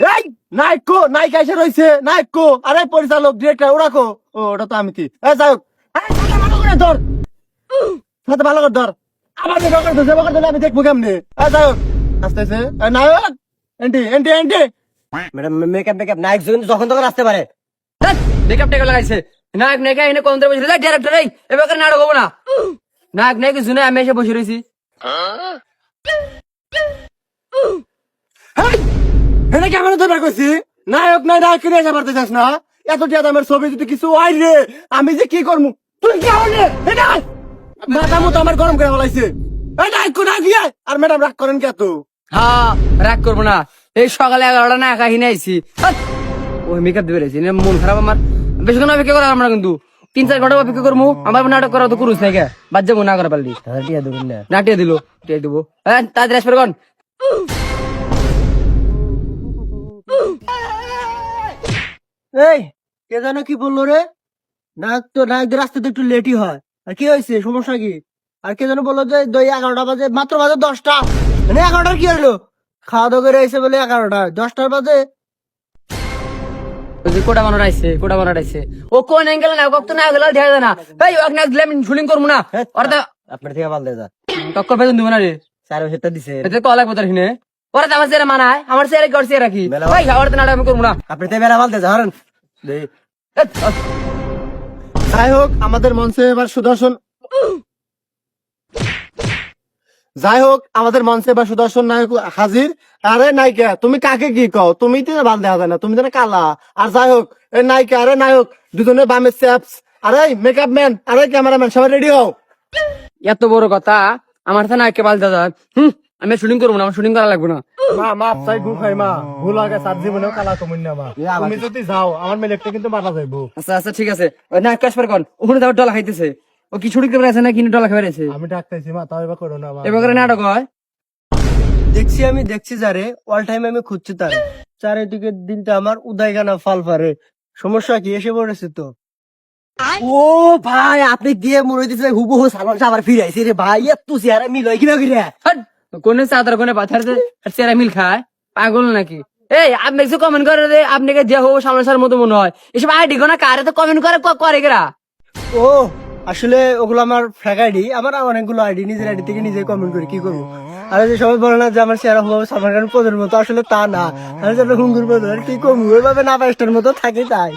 এই নায়ক কো নায়িক এসে রয়েছে নায়ক কো। আরে পরিচালক ডিরেক্টর ওরা কো। ও ওটা তো আমি কি? এ যাই হোক। ভালো করে ধর। সাথে ভালো করে ধর। আমার যে বকর দিছে বকর দিলে আমি দেখব কেমনে? এ যাই হোক। আস্তে আস্তে এ, নায়ক! Anti anti anti madam makeup makeup নায়ক যখন- যখন তখন আসতে পারে। মেকআপ টেকা লাগাইছে। নায়ক নায়িকা এনে কোন বসে ডাইরেক্টর এই এবার নাটক হব না। নায়ক নায়িকা শুনে আমি এসে বসে রয়েছি। হেই, এটা কেমন ধরে কইছি নায়ক নাই নায়ক কিনে পারতে চাস না? এত টিয়া দামের ছবি যদি কিছু হয় রে আমি যে কি করব তুই কি হলে এটা মাথা মতো আমার গরম করে বলাইছে এই নায়ক কো নায়ক ইয়ে। আর ম্যাডাম রাগ করেন কে তো হ্যাঁ রাগ করব না। এই সকালে এগারোটা না একা হিনে আইছি! ওই মেকআপ দিয়ে বেরিয়েছি নে, মন খারাপ আমার। বেশিক্ষণ অপেক্ষা করা আমরা কিন্তু। তিন চার ঘণ্টা অপেক্ষা করব আমার নাটক করা তো করুস বাদ যাব না করে পারলি। টিয়া দেবেন না। নাটিয়ে দিল টিয়ে দিব। হ্যাঁ তাড়াতাড়ি আসবে এই কে জানো কি বলল রে? নায়ক তো নায়কদের আসতে তো একটু লেটই হয়। আর কি হয়েছে? সমস্যা কি? আর কে যেন বলল যে দই এগারোটা বাজে মাত্র বাজে দশটা। মানে এগারোটার কি হলো? খাওয়া দাওয়া করে এসে বলে এগারোটা দশটার বাজে। কোটা বানার আইছে কোটা বানার আইছে। ও কোন অ্যাঙ্গেল না কত না গেল দেখা যায় না। এই এক না দিলে আমি শুটিং করব না। ওরা তো আপনার থেকে ভালো দেয় টক্কর বেতন দিব না রে। চার বছরটা দিছে। এতে কল লাগবে তোর হিনে ওরা তো আমার চেয়ারে মানায় আমার চেয়ারে কি ওর কি? ভাই ওরা তো নাটক আমি করব না। আপনি তো বেলা ভালো দেয় যাই হোক, আমাদের মঞ্চে এবার সুদর্শন যাই হোক, আমাদের মঞ্চে এবার সুদর্শন নায়ক হাজির। আরে নায়িকা, তুমি কাকে কি কও? তুমি তো বাল দেওয়া যায় না, তুমি তো কালা। আর যাই হোক এই নায়িকা, আরে নায়ক, দুজনে বামে চ্যাপস আরে মেকআপ ম্যান আরে ক্যামেরাম্যান সবাই রেডি হও। এত বড় কথা, আমার তো না কেবাল দাদা হুম আমি শুটিং করব না আমার শুটিং করা লাগবে না। মা মা চাই গু খাই মা। ভুল আগে সাত জীবনেও কালা কমুন না মা। তুমি যদি যাও আমার মেলেকটা কিন্তু মারা যাইবো আচ্ছা আচ্ছা ঠিক আছে। না পর কোন ওখানে ডলা খাইতেছে। ও কি ছুটি করে আছে না কিনে ডলা খাবার আছে? আমি ডাকতেছি মা তাও এবার করো না মা। এবার করে নাটক হয়। দেখছি আমি দেখছি যারে। অল টাইম আমি খুঁজছি তারে। চারিদিকে দিনটা আমার উদয় গানা ফাল পারে সমস্যা কি? এসে পড়েছে তো। ও ভাই আপনি দিয়ে মরে দিচ্ছে হুবহু সালমান আবার ফিরে আইছে রে ভাই। এত চেহারা মিল হয় কিনা কিনা কোনে চাদর কোনে পাথার চেরা মিল খায়? পাগল নাকি? এই আপনি কিছু কমেন্ট করে রে আপনাকে যে হোক সামনে সার মতো মনে হয়। এসব আইডি কোনা কারে তো কমেন্ট করে ক- করে কেরা ও আসলে ওগুলো আমার ফ্যাক আইডি আমার অনেকগুলো আইডি নিজের আইডি থেকে নিজে কমেন্ট করি কি করব? আর যে সবাই বলে না যে আমার চেহারা হব সালমান খান পদের মতো আসলে তা না। আমি যেন হুঙ্গুর পদ আর কি কমু ওইভাবে না পাইস্টার মতো থাকে তাই।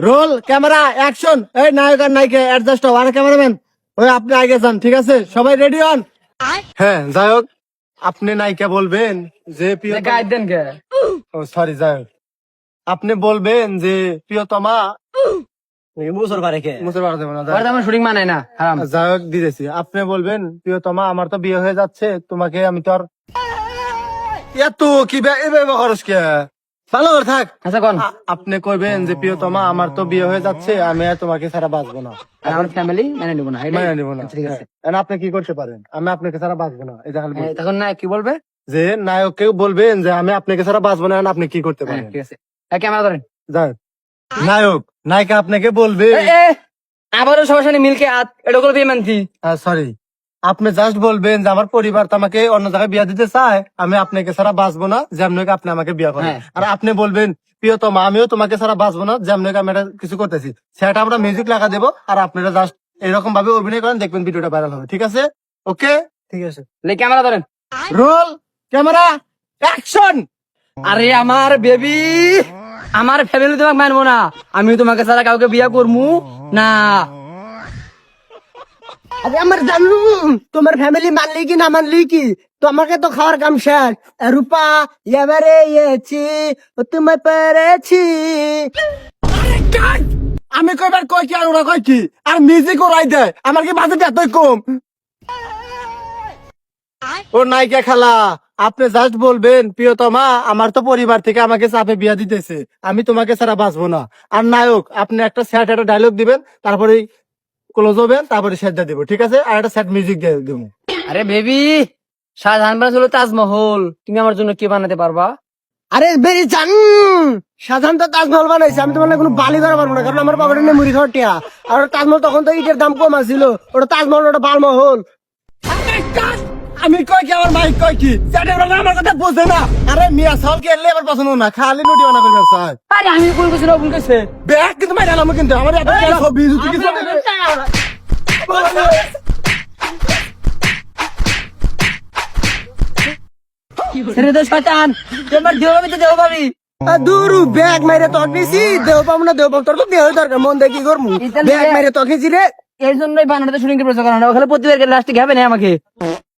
Roll camera action. এই নায়ক আর নায়িকা অ্যাডজাস্ট হও। আর ক্যামেরাম্যান ওই আপনি আগে যান ঠিক আছে? সবাই রেডি হন? হ্যাঁ যাই হোক। আপনি নায়িকা বলবেন যে দেন কে? ও সরি যাই হোক আপনি বলবেন যে প্রিয়তমা বছর পারে কে? মুছে পারা যাবে না যাই আমার শুটিং মানায় না হারাম। হোক। যাই হোক দিতেছি। আপনি বলবেন প্রিয়তমা আমার তো বিয়ে হয়ে যাচ্ছে তোমাকে আমি তো আর এত কি বে- এভাবে খরচ কে? ভালো করে থাক। আচ্ছা কোন? আপনি কইবেন যে প্রিয়তমা আমার তো বিয়ে হয়ে যাচ্ছে আমি আর তোমাকে ছাড়া বাঁচবো না। আর আমার ফ্যামিলি মেনে নেব না মেনে নিব না। ঠিক আছে। হ্যাঁ। আপনি কি করতে পারেন? আমি আপনাকে ছাড়া বাঁচবো না হ্যাঁ, তখন না কি বলবে? যে নায়ককে বলবেন যে আমি আপনাকে ছাড়া বাঁচবো না আপনি কি করতে হ্যাঁ, পারেন? ঠিক আছে। ক্যামেরা ধরেন। হোক। নায়ক নায়িকা আপনাকে বলবে। আবারও সবার সাথে মিলকে হাত এটা করে দিয়ে মানছি সরি আপনি জাস্ট বলবেন যে আমার পরিবার তো আমাকে অন্য জায়গায় বিয়ে দিতে চায় আমি আপনাকে ছাড়া বাঁচবো না যেমন আপনি আমাকে বিয়ে করেন। হ্যাঁ। আর আপনি বলবেন প্রিয়তমা আমিও তোমাকে ছাড়া বাঁচবো না যেমন আমি এটা কিছু করতেছি। সেটা আমরা মিউজিক লাগা দেবো আর আপনারা জাস্ট এরকম ভাবে অভিনয় করেন দেখবেন ভিডিওটা ভাইরাল হবে। ঠিক আছে? ওকে ঠিক আছে। ক্যামেরা ধরেন। রোল ক্যামেরা অ্যাকশন আরে আমার বেবি আমার ফ্যামিলি তোমাকে মানবো না। আমি তোমাকে ছাড়া কাউকে বিয়ে করব না। আরে আমার জানু তোমার ফ্যামিলি মানলি কি না মানলি কি? তোমাকে তো খাওয়ার কাম শেষ। রূপা এবারে এছি, ও তোমায় পেরেছি। আমি কয়বার কই কি আর ওরা কয় কি? আর মিউজিক ওরাই দেয় আমার কি বাজেট এতই কম? ও নায়িকা খালা, আপনি জাস্ট বলবেন, প্রিয়তমা, আমার তো পরিবার থেকে আমাকে চাপে বিয়া দিতেছে। আমি তোমাকে ছাড়া বাঁচবো না। আর নায়ক, আপনি একটা স্যাট একটা ডায়লগ দিবেন, তারপরে ক্লোজ হবেন তারপরে সেটটা দিব ঠিক আছে? আর একটা সেট মিউজিক দিয়ে দেবো। আরে বেবি শাহজাহান বানাতে হলো তাজমহল। তুমি আমার জন্য কি বানাতে পারবা? আরে বেরি জান! শাহজাহান তো তাজমহল বানাইছে আমি তোমার কোনো বালি করা পারব না কারণ আমার বাবার নেই মুড়ি খাওয়ার টিয়া আর তাজমহল তখন তো ইটের দাম কম আছিল ওটা তাজমহল ওটা বালমহল। আমি কই কি আমার মাইক কই কি? চ্যাটের বেলা আমার কথা বোঝে না। আরে মিয়া সাল কে এলে পছন্দ না? খালি নুডি বানা করবে স্যার আরে আমি ভুল করছি না ভুল করছে ব্যাগ কিন্তু মাইরা নামো কিন্তু আমার এত ছবি তুই কি ছেড়ে দে শয়তান। এবার দেহ পাবি তো দেহ পাবি দূর ব্যাগ মাইরে তক নিছি দেহ পাবো না দেহ পাবো তোর তো দেহ দরকার মন দেখি করমু ইতালি- ব্যাগ মাইরে তক নিছি রে। এই জন্যই বানাতে শুটিং প্রচার করানো ওখানে প্রতিবার লাস্টে খাবে না আমাকে।